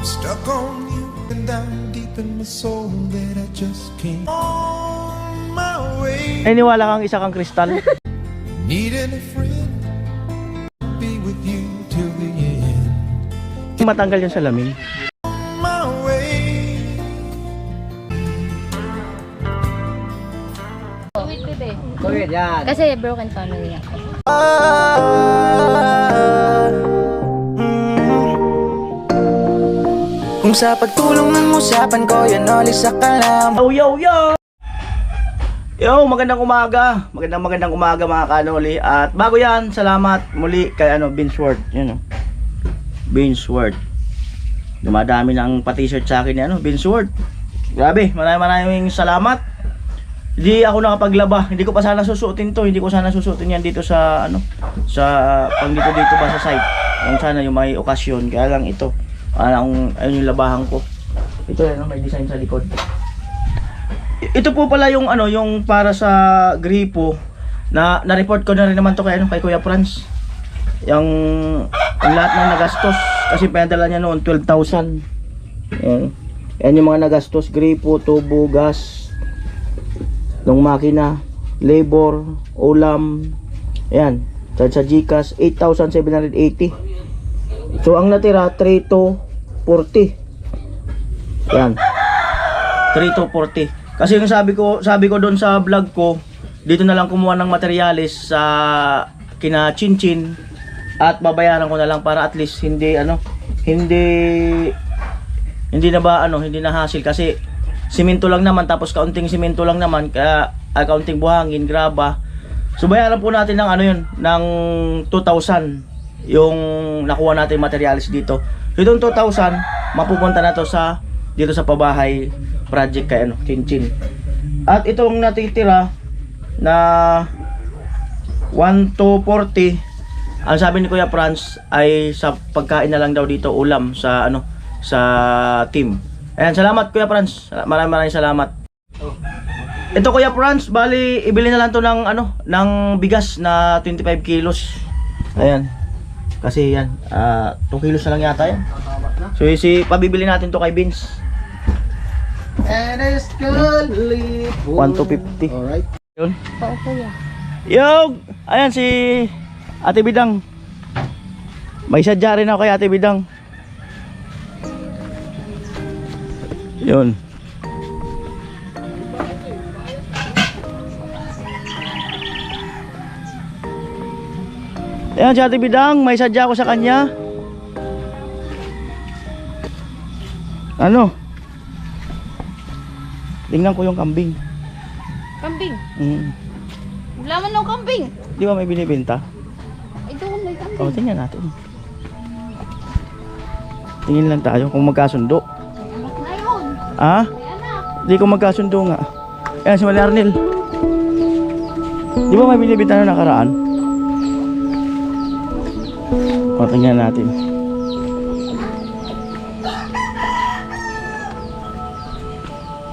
Stuck on you and down deep in my soul that I just can't. On my way, Ay, niwala kang isa kang kristal. needing a friend, be with you till the end. Matanggal yung salamin. Bakit yan? Kasi broken family ako. Kung sa pagtulong ng usapan ko, yan ulit sa kalam Yo, yo, yo! Yo, magandang umaga. Magandang magandang umaga mga kanoli. At bago yan, salamat muli kay ano, Binsworth. Yun o. Binsworth. Dumadami ng pa-t-shirt sa akin ni ano, Binsworth. Grabe, maraming maraming salamat. Hindi ako nakapaglaba. Hindi ko pa sana susuotin to. Hindi ko sana susuotin yan dito sa ano, sa pang dito dito ba sa site. Yung sana yung may okasyon. Kaya lang ito. Parang ayun yung labahan ko. Ito yan, may design sa likod. Ito po pala yung ano, yung para sa gripo na na-report ko na rin naman to kay ano, kay Kuya Franz. Yung, yung lahat ng nagastos kasi pinadala niya noon 12,000. Yan. Yan yung mga nagastos, gripo, tubo, gas, ng makina, labor, ulam. Yan. Charge sa GCash 8,780. So ang natira 3 to 40. Yan. 3 to 40. Kasi yung sabi ko, sabi ko doon sa vlog ko, dito na lang kumuha ng materyales sa kina Chinchin at babayaran ko na lang para at least hindi ano, hindi hindi na ba ano, hindi na hassle kasi simento lang naman tapos kaunting simento lang naman kaya ah, kaunting buhangin, graba. So bayaran po natin ng ano yun, ng 2,000 yung nakuha natin materials dito. Itong 2,000 mapupunta na to sa dito sa pabahay project kay ano, Chinchin. At itong natitira na 1 to 40 ang sabi ni Kuya Franz ay sa pagkain na lang daw dito ulam sa ano sa team. Ayan, salamat Kuya Franz. Maraming maraming salamat. Ito Kuya Franz, bali ibili na lang to ng ano, ng bigas na 25 kilos. Ayan. Kasi yan, ah 2 kilos na lang yata yan. So si pabibili natin to kay Vince. And it's good 1 to 50. Alright. Yun. Oo, kuya. Yo! Ayan si Ate Bidang. May sadya rin ako kay Ate Bidang. Yun. Ayan si Ate Bidang, may sadya ako sa kanya. Ano? Tingnan ko yung kambing. Kambing. Mm. Wala man ng kambing. Di ba may binibenta? Doon may kambing. O, tingnan natin. Tingin lang tayo kung magkasundo. Anak na yun. Ah? May anak. Hindi ko magkasundo nga. Ayan si Mali Arnel. Di ba may binibenta na nakaraan? O, tingnan natin.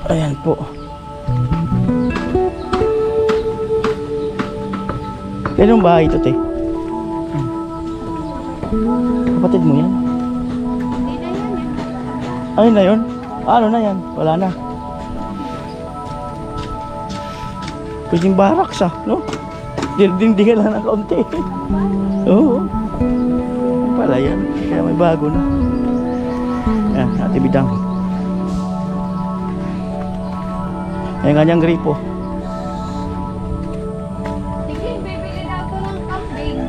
Ayan po. Yung bahay ito, te. Kapatid mo yan? Ayun na yun? Ano na yan? Wala na. Pwedeng barracks ah, no? Dindingan lang ng kaunti. Oo. Pala yan? Kaya may bago na. Yan, ate bidang. Yan kanyang gripo. Sige, bibili na ako ng kambing.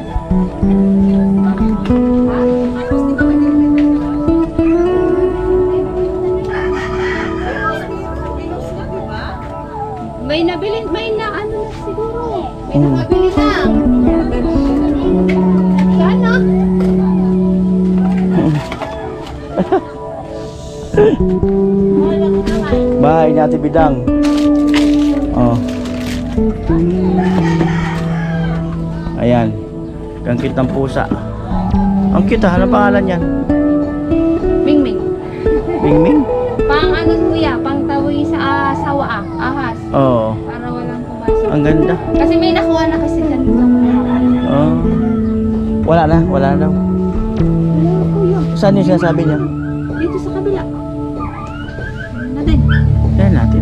May nabili, may na ano na siguro. May nakabili Bahay ni ate bidang. Oh. Ayan. Kangkit ng pusa. Ang cute ah. Ano pangalan yan? Mingming. Mingming? Pang ano kuya, pang tawi sa ah, sawa ah, ahas. Oo. Para walang pumasok. Ang ganda. Kasi may nakuha na kasi dyan. Oh. Wala na, wala na daw. Kuya. Saan yung sinasabi niya? Dito sa kabila. Na din? Tingnan natin.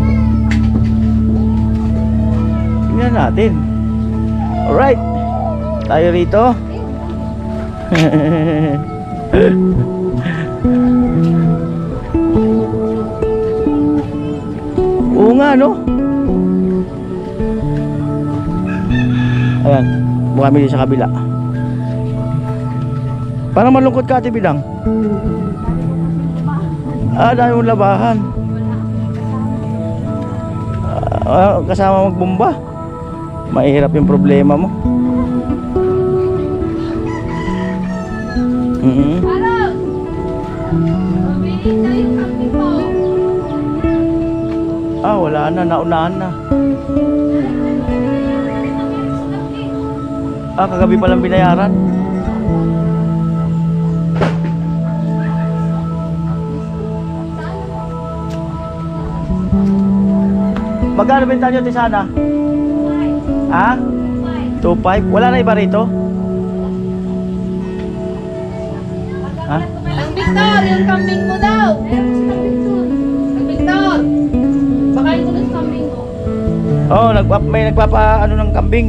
Tingnan natin. Alright. Tayo rito. Oo nga, no? Ayan. Mukha kami din sa kabila. Parang malungkot ka, Ate Bidang. Ah, dahil mong labahan. Ah, kasama magbomba. Mahirap yung problema mo. Kami po. Ah, wala na, naunahan na. Ah, kagabi palang binayaran. Magkano benta nyo, Tisana? Ha? 2.5? Wala na iba rito? Ha? Ang Victor, yung kambing mo daw. Ang Victor. Baka na sa kambing mo. Oh, nagpa may nagpapa ano ng kambing.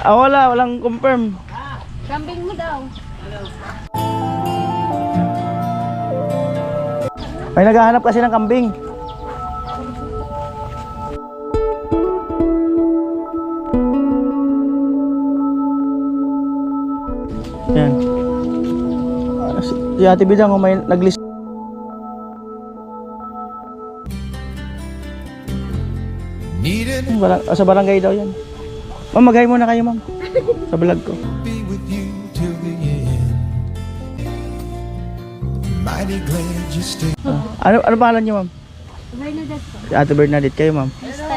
Ah, wala, walang confirm. Kambing mo daw. May naghahanap kasi ng kambing. Yan. Ah, Si Ate Bidang may. Needed Barang, sa barangay daw yan. Ma'am, muna kayo, ma'am. Sa vlog ko. Mighty glad you stayed. Ano ano pangalan niyo, ma'am? Bernadette po. Ate Bernadette kayo, ma'am.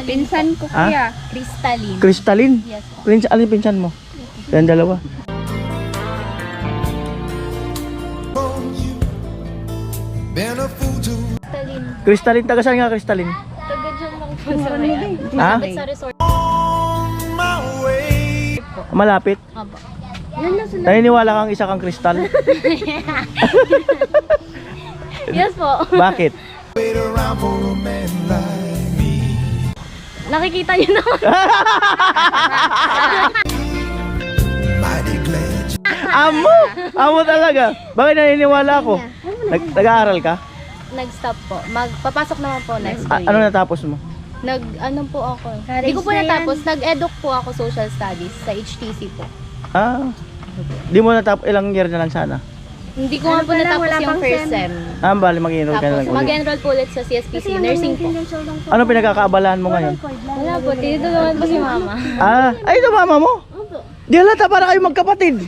Pinsan ko Ha? kuya. Crystalline. Crystalline. Yes po. Prince, yung pinsan mo? Yan dalawa. on you. Been a fool to Crystalline. Crystalline, taga saan nga Crystalline? Taga dyan lang po sa may Ha? Sa resort. on my way. Malapit. Sila. Naniniwala kang isa kang kristal? Yes po. Bakit? Wait around for a man like me. Nakikita niyo naman. Mighty glad Amo! Amo talaga. Bakit naniniwala ako? Nag nag-aaral ka? Nag-stop po. Magpapasok naman po next A- year. ano natapos mo? Nag, ano po ako. Hindi ko po natapos. Nag-educ po ako social studies sa HTC po. Ah. Di mo natapos ilang year na lang sana. Hindi ko nga po natapos yung first sem. Ah, bali mag-enroll ka na lang ulit. mag-enroll po ulit sa CSPC. Nursing po. Ano pinagkakaabalahan mo ngayon? Wala po. Tinutulungan po si mama. Ah, ay ito mama mo. Di halata para kayo magkapatid.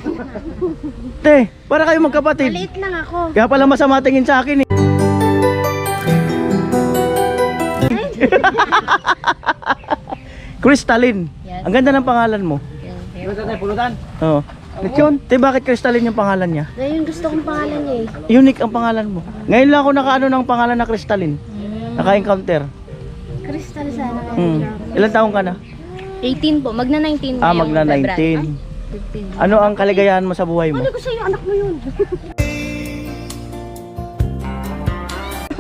Te, para kayo magkapatid. Maliit lang ako. Kaya pala masama tingin sa akin eh. Crystalline. Yes. Ang ganda ng pangalan mo. Pulutan tayo, pulutan. Oo. Lechon, te bakit Crystalline yung pangalan niya? Ngayon gusto kong pangalan niya eh. Unique ang pangalan mo. Ngayon lang ako nakaano ng pangalan na Crystalline. Naka-encounter. Crystal sana. Hmm. Ilan taong ka na? 18 po. Magna 19 Ah, ngayong magna February. 19. Ano ang kaligayahan mo sa buhay mo? ko sa'yo, anak mo yun.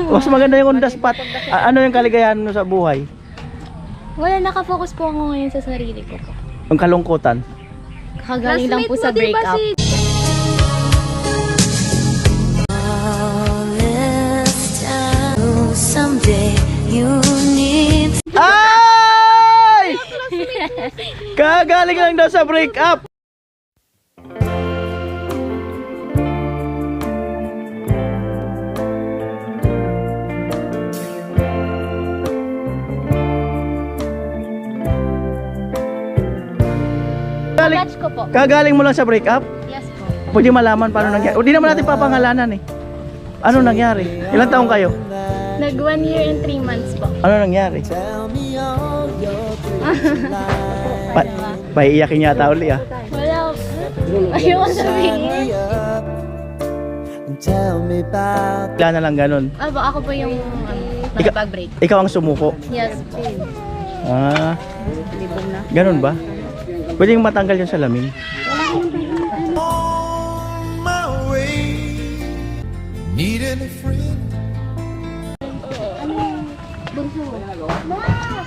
Mas maganda yung on the spot. A- ano yung kaligayahan mo sa buhay? Wala, nakafocus po ako ngayon sa sarili ko po. Ang kalungkutan. Kagaling lang po sa breakup. Someday you need Ay! Kagaling lang daw sa breakup. Galing, Batch ko po. kagaling mo lang sa breakup? Yes po. Pwede malaman paano nangyari. O di naman natin papangalanan eh. Ano nangyari? Ilang taong kayo? Nag 1 year and 3 months po. Ano nangyari? Pa paiiyakin yata uli ah. Wala. Ayoko sabihin. Tell me about Wala na lang ganun. Aba, ako po yung ano, nakipag-break. Ikaw ang sumuko. Yes po. Ah. Ganun ba? Pwede yung matanggal yung salamin. Needed a friend.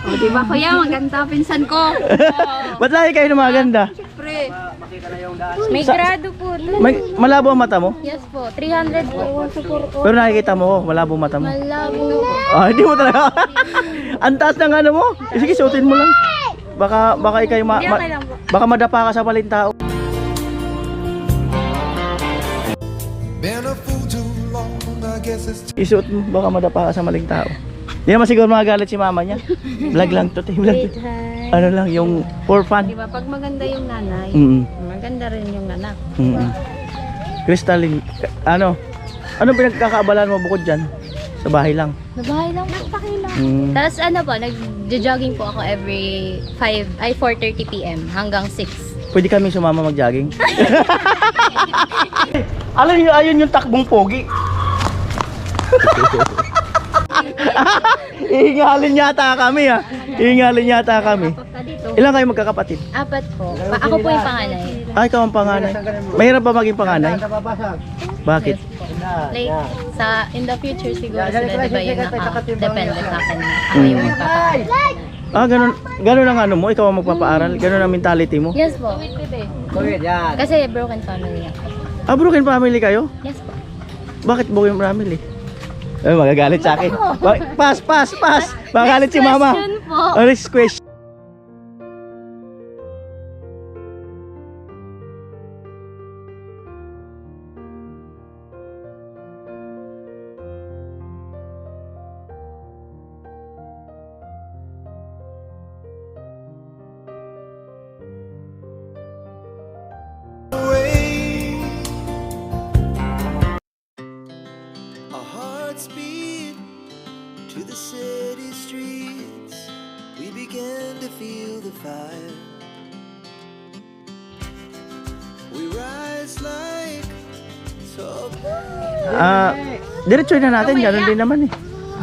O, oh, diba kuya, maganda pinsan ko. Ba't lagi kayo ng mga ganda? Siyempre. May grado po. May, malabo ang mata mo? Yes po, 300 po. Pero nakikita mo, malabo ang mata mo. Malabo. Ah, hindi mo talaga. ang taas ng ano mo? Sige, suotin mo lang. Baka, baka ikaw ma... ma baka madapa ka sa maling tao. Isuot mo, baka madapa ka sa maling tao. Hindi naman siguro magagalit si mama niya. Vlog lang to, te. Vlog to. Ano lang, yung for fun. Diba, pag maganda yung nanay, Mm maganda rin yung anak. -mm. Crystalline, ka- ano? Ano pinagkakaabalan mo bukod dyan? Sa bahay lang. Nabahay lang po. lang. Mm. Tapos ano po, nag-jogging po ako every 5, ay 4.30 p.m. hanggang 6. Pwede kami sumama mag-jogging? Alam niyo, ayun yung takbong pogi. Ihingalin yata kami ha. Ihingalin yata kami. Ilan kayo magkakapatid? Apat po. Pa- ako po yung panganay. Ay, ikaw ang panganay. Mahirap ba maging panganay? Bakit? Like, sa, in the future siguro sila, di ba yung naka-depende sa akin. Ako yung magpapakain. Ah, ganun, ganun ang ano mo? Ikaw ang magpapaaral? Ganun ang mentality mo? Yes po. Kasi broken family ako. Ah, broken family kayo? Yes po. Bakit broken family? Ay, magagalit sa akin. Ba- Pass, pass, pass. Magagalit si mama. Question po. Oh, next question. Ah, diretso na natin. Ganun din naman eh.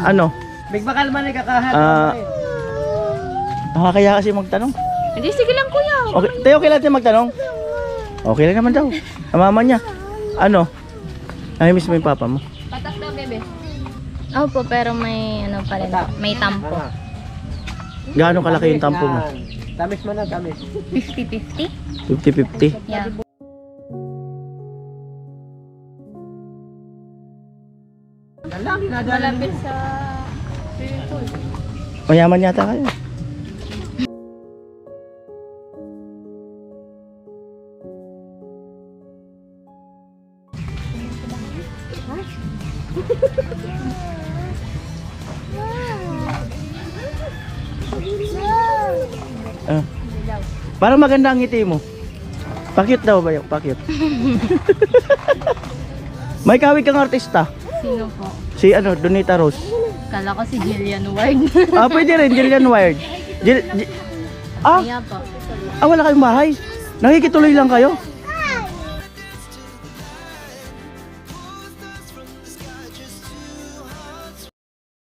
Ano? Big bakal man eh, kakahan. Ah, nakakaya kasi magtanong. Hindi, sige lang kuya. Okay, tayo okay lang tayo magtanong? Okay lang naman daw. Ang mama niya. Ano? Namimiss mo yung papa mo? Patak daw, bebe. Opo, pero may ano pa rin po. May tampo. Gaano kalaki yung tampo mo? Tamis mo na, tamis. 50-50? 50-50? Yeah. Malapit sa swimming pool. Mayaman yata kayo. Ah. Parang maganda ang ngiti mo. Pakit daw ba yung pakit? May kawig kang artista. Sino po? Si ano, Donita Rose. Kala ko si Jillian Ward. Ah, pwede rin, Jillian Wired. Jil, Ji- ah, Kaya po. ah, wala kayong bahay. Nakikituloy lang kayo.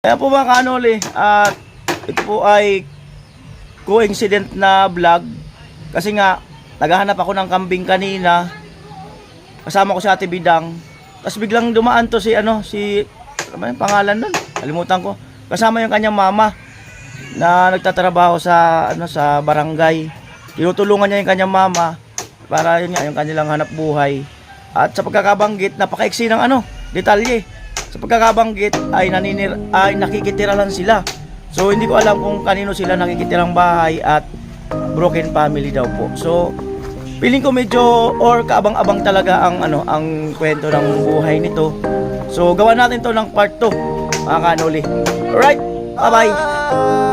Kaya po mga kanoli, at ito po ay coincident na vlog. Kasi nga, naghahanap ako ng kambing kanina. Kasama ko si Ate Bidang. Tapos biglang dumaan to si ano, si ano yung pangalan nun? Kalimutan ko. Kasama yung kanyang mama na nagtatrabaho sa ano sa barangay. Tinutulungan niya yung kanyang mama para yun nga yung kanilang hanap buhay. At sa pagkakabanggit, napakaiksi ng ano, detalye. Sa pagkakabanggit ay naninir ay nakikitira lang sila. So hindi ko alam kung kanino sila nakikitirang bahay at broken family daw po. So feeling ko medyo or kaabang-abang talaga ang ano ang kwento ng buhay nito. So gawa natin to ng part 2 mga kanoli. Alright, bye-bye.